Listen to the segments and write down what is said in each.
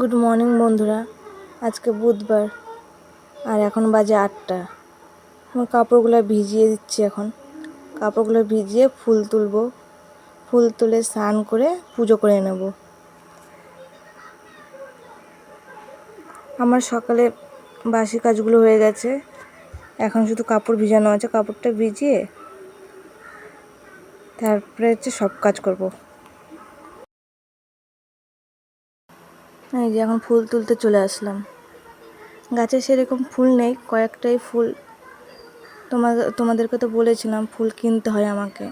Good morning বন্ধুরা। আজকে বুধবার, আর এখন বাজে আটটা। আমার কাপড়গুলো ভিজিয়ে দিচ্ছি এখন। কাপড়গুলো ভিজিয়ে ফুল তুলবো। ফুল তুলে স্নান করে পুজো করে নেব। আমার সকালে বাসি কাজগুলো হয়ে গেছে। এখন শুধু কাপড় ভিজানো আছে। কাপড়টা ভিজিয়ে তারপরে হচ্ছে সব কাজ করব। এই যে এখন ফুল তুলতে চলে আসলাম। গাছে সেরকম ফুল নেই, কয়েকটাই ফুল তোমাদের তোমাদেরকে তো বলেছিলাম ফুল কিনতে হয় আমাকে।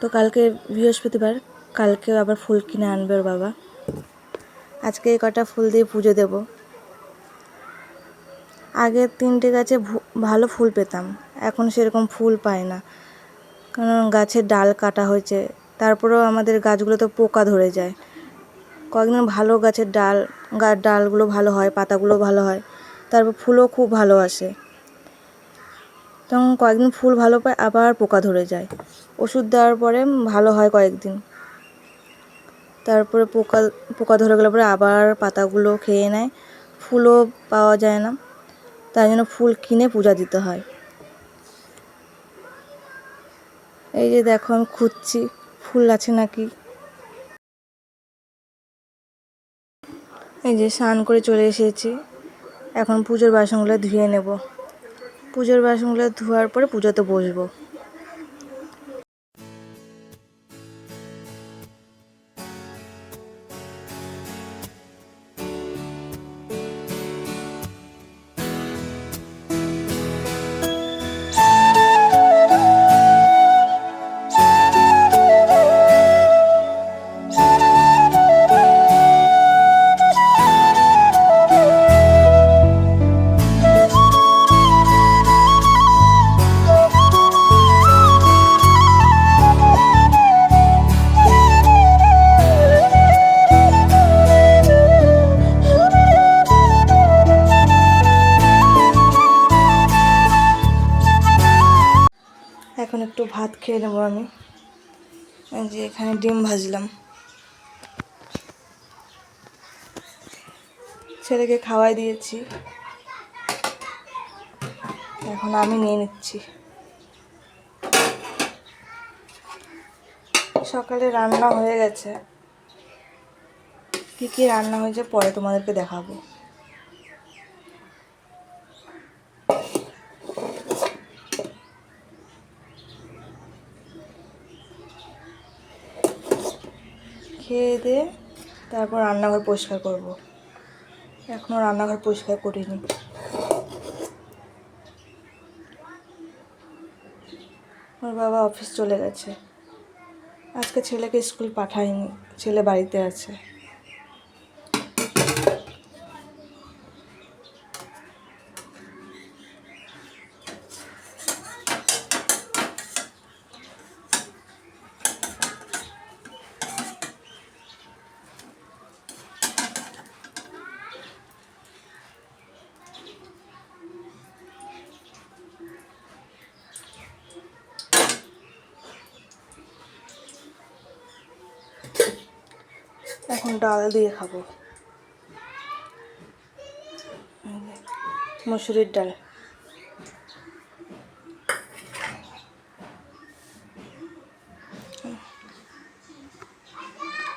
তো কালকে বৃহস্পতিবার, কালকে আবার ফুল কিনে আনবে ওর বাবা। আজকে এই কটা ফুল দিয়ে পুজো দেব। আগে তিনটে গাছে ভালো ফুল পেতাম, এখন সেরকম ফুল পায় না। কারণ গাছের ডাল কাটা হয়েছে, তারপরেও আমাদের গাছগুলো তো পোকা ধরে যায়। কয়েকদিন ভালো গাছের ডাল গাছ ডালগুলো ভালো হয়, পাতাগুলো ভালো হয়, তারপর ফুলও খুব ভালো আসে। তখন কয়েকদিন ফুল ভালো পায়, আবার পোকা ধরে যায়। ওষুধ দেওয়ার পরে ভালো হয় কয়েকদিন। তারপরে পোকা পোকা ধরে গেলে পরে আবার পাতাগুলো খেয়ে নেয়। ফুলও পাওয়া যায় না, তাই জন্য ফুল কিনে পূজা দিতে হয়। এই যে দেখো, আমি খুঁজছি, ফুল আছে নাকি? এই যে স্নান করে চলে এসেছি। এখন পুজোর বাসনগুলো ধুয়ে নেব। পুজোর বাসনগুলো ধোয়ার পরে পুজোতে বসবো। ভাত খেয়ে নেব আমি। যে এখানে ডিম ভাজলাম। ছেলেকে খাওয়াই দিয়েছি। এখন আমি নিয়ে নিচ্ছি। সকালে রান্না হয়ে গেছে। কী কী রান্না হয়েছে পরে তোমাদেরকে দেখাবো খেয়ে দিয়ে তারপর রান্নাঘর পরিষ্কার করব। এখনও রান্নাঘর পরিষ্কার করিনি। ওর বাবা অফিস চলে গেছে। আজকে ছেলেকে স্কুল পাঠায়নি ছেলে বাড়িতে আছে। এখন ডাল দিয়ে খাব। মসুরির ডাল।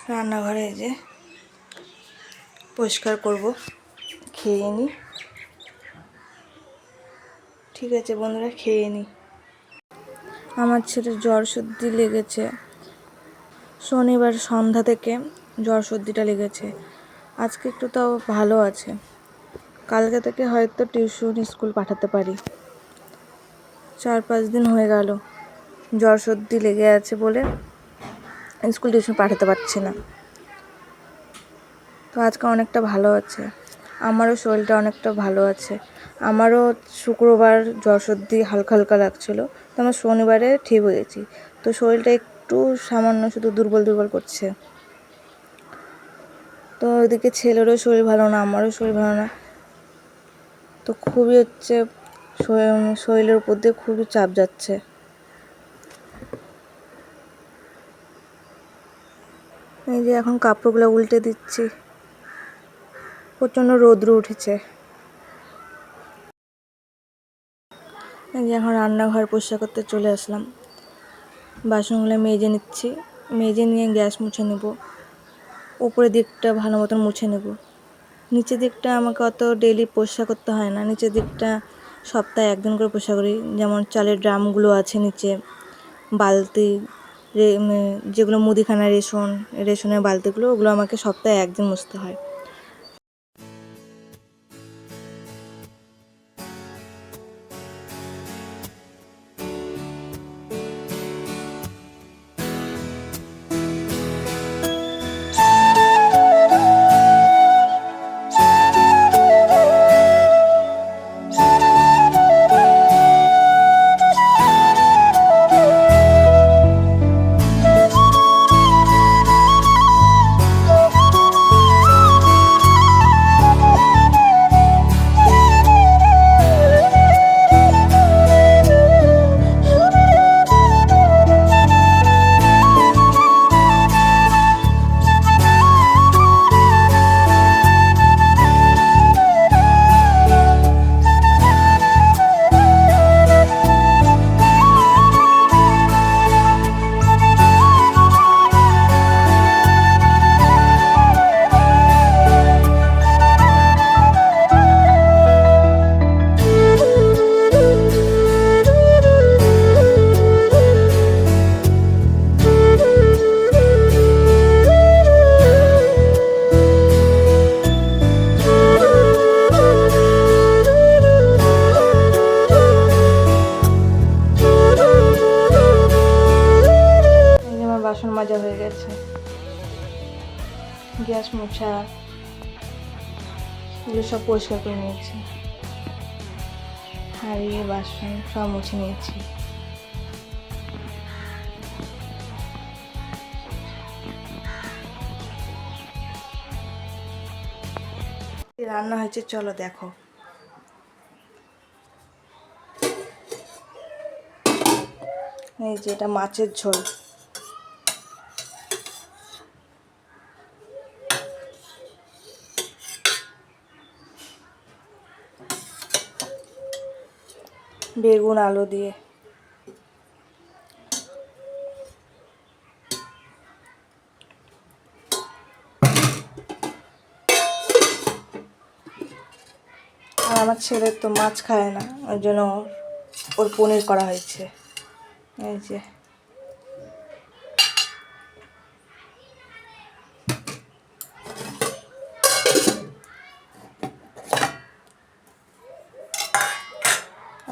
রান্নাঘরে যে পরিষ্কার করব, খেয়ে নিই ঠিক আছে বন্ধুরা, খেয়ে নিই আমার ছেলে জ্বর সর্দি লেগেছে। শনিবার সন্ধ্যা থেকে জ্বর সর্দিটা লেগেছে। আজকে একটু তাও ভালো আছে। কালকে থেকে হয়তো টিউশন স্কুল পাঠাতে পারি। চার পাঁচ দিন হয়ে গেল। জ্বর সর্দি লেগে আছে বলে স্কুল টিউশন পাঠাতে পারছি না। তো আজকে অনেকটা ভালো আছে। আমারও শরীরটা অনেকটা ভালো আছে। আমারও শুক্রবার জ্বর সর্দি হালকা হালকা লাগছিল। তো আমার শনিবারে ঠিক হয়েছি তো শরীরটা একটু সামান্য শুধু দুর্বল দুর্বল করছে। তো ওইদিকে ছেলেরও শরীর ভালো না, আমারও শরীর ভালো না। তো খুবই হচ্ছে শরীরের উপর দিয়ে খুবই চাপ যাচ্ছে। এই যে এখন কাপড়গুলো উল্টে দিচ্ছি। প্রচণ্ড রৌদ্র উঠেছে। এই যে এখন রান্নাঘর পরিষ্কার করতে চলে আসলাম। বাসনগুলো মেজে নিচ্ছি, মেজে নিয়ে গ্যাস মুছে নেব। উপরের দিকটা ভালো মতন মুছে নেব। নিচের দিকটা আমাকে অত ডেলি পরিষ্কার করতে হয় না। নিচের দিকটা সপ্তাহে একদিন করে পরিষ্কার করি। যেমন চালের ড্রামগুলো আছে নিচে, বালতি যেগুলো মুদিখানা রেশন, রেশনের বালতিগুলো, ওগুলো আমাকে সপ্তাহে একদিন মুছতে হয়। বাসন মাজা হয়ে গেছে। গ্যাস মোছা, এগুলো সব পরিষ্কার করে নিয়েছি। হাঁড়ি বাসন সব মুছে নিয়েছি। রান্না হয়েছে, চলো দেখো। এই যে এটা মাছের ঝোল। বেগুন, আলু দিয়ে। আর আমার ছেলের তো মাছ খায় না, ওই জন্য ওর পনির করা হয়েছে। এই যে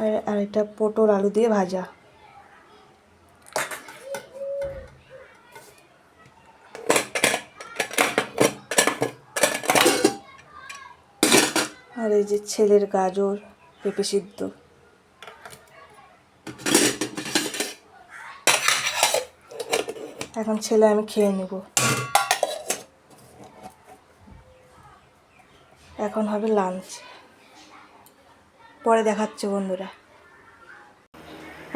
আর আর এটা পটল আলু দিয়ে ভাজা। আর এই যে ছেলের গাজর, পেঁপে সিদ্ধ। এখন ছেলে আমি খেয়ে নেব। এখন হবে লাঞ্চ পরে দেখাচ্ছে বন্ধুরা।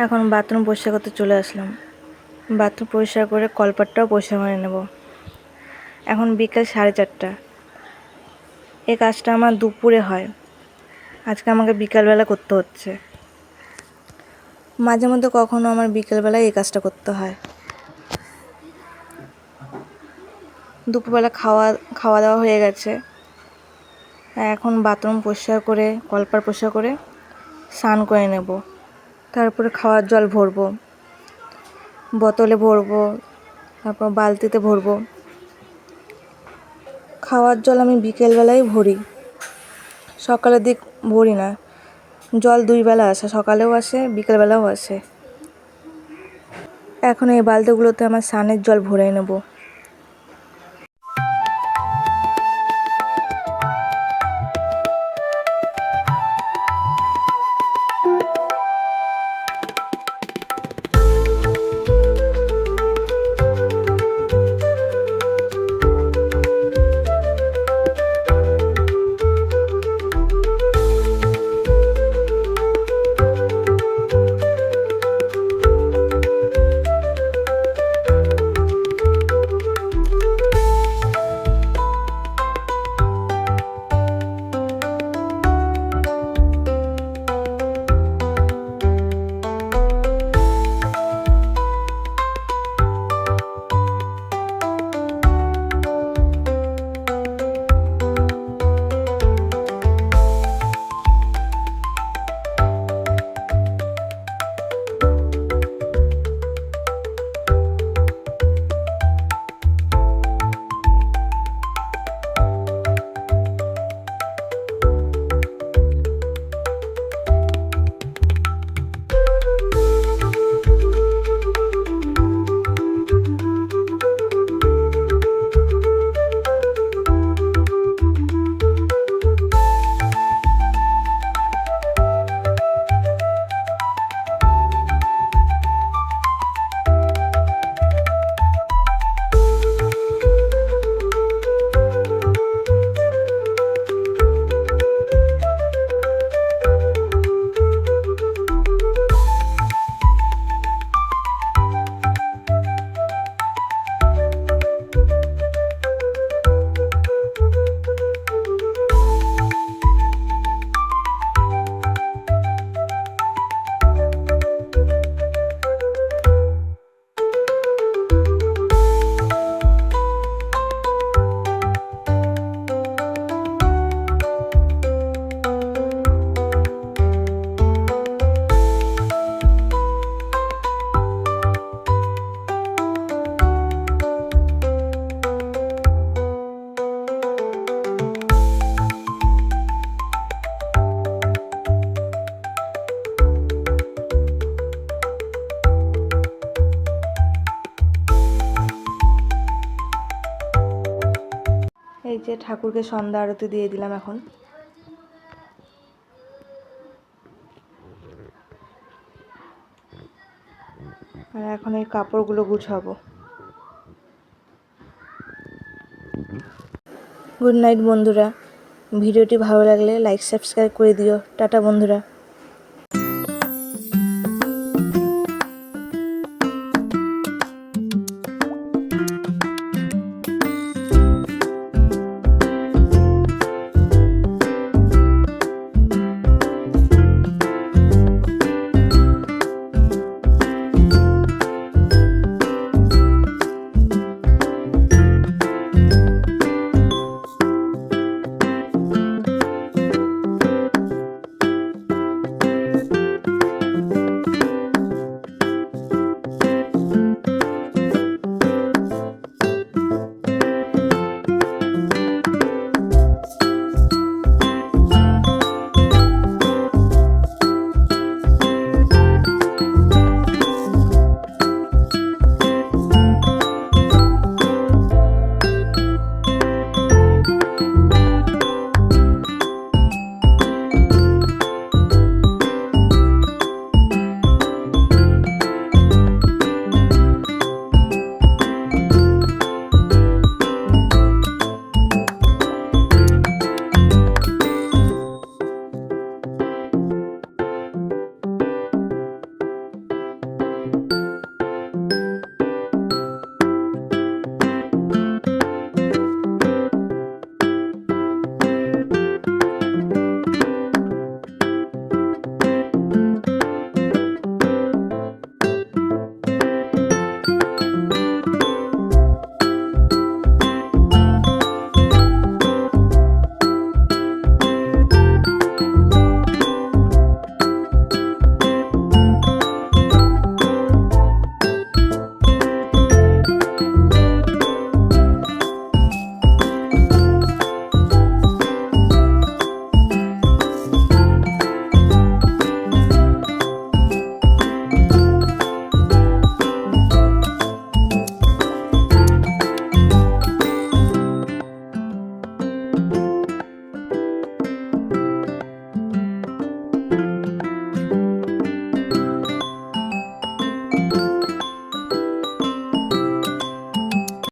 এখন বাথরুম পরিষ্কার করতে চলে আসলাম। বাথরুম পরিষ্কার করে কলপাটটাও পরিষ্কার করে নেব। এখন বিকেল সাড়ে চারটা। এই কাজটা আমার দুপুরে হয়। আজকে আমাকে বিকালবেলা করতে হচ্ছে। মাঝে মধ্যে কখনো আমার বিকেলবেলায় এই কাজটা করতে হয়। দুপুরবেলা খাওয়া খাওয়া দাওয়া হয়ে গেছে। এখন বাথরুম পরিষ্কার করে কলপার পরিষ্কার করে স্নান করে নেব। তারপরে খাওয়ার জল ভরবো, বোতলে ভরবো, তারপর বালতিতে ভরবো। খাওয়ার জল আমি বিকেলবেলায় ভরি। সকালের দিক ভরি না। জল দুই বেলা আসে, সকালেও আসে, বিকেলবেলাও আসে। এখন এই বালতিগুলোতে আমার স্নানের জল ভরে নেব। এই যে ঠাকুরকে সন্ধ্যা আরতি দিয়ে দিলাম এখন। আর এখন এই কাপড়গুলো গুছাবো। গুড নাইট বন্ধুরা। ভিডিওটি ভালো লাগলে লাইক, সাবস্ক্রাইব করে দিও। টাটা বন্ধুরা।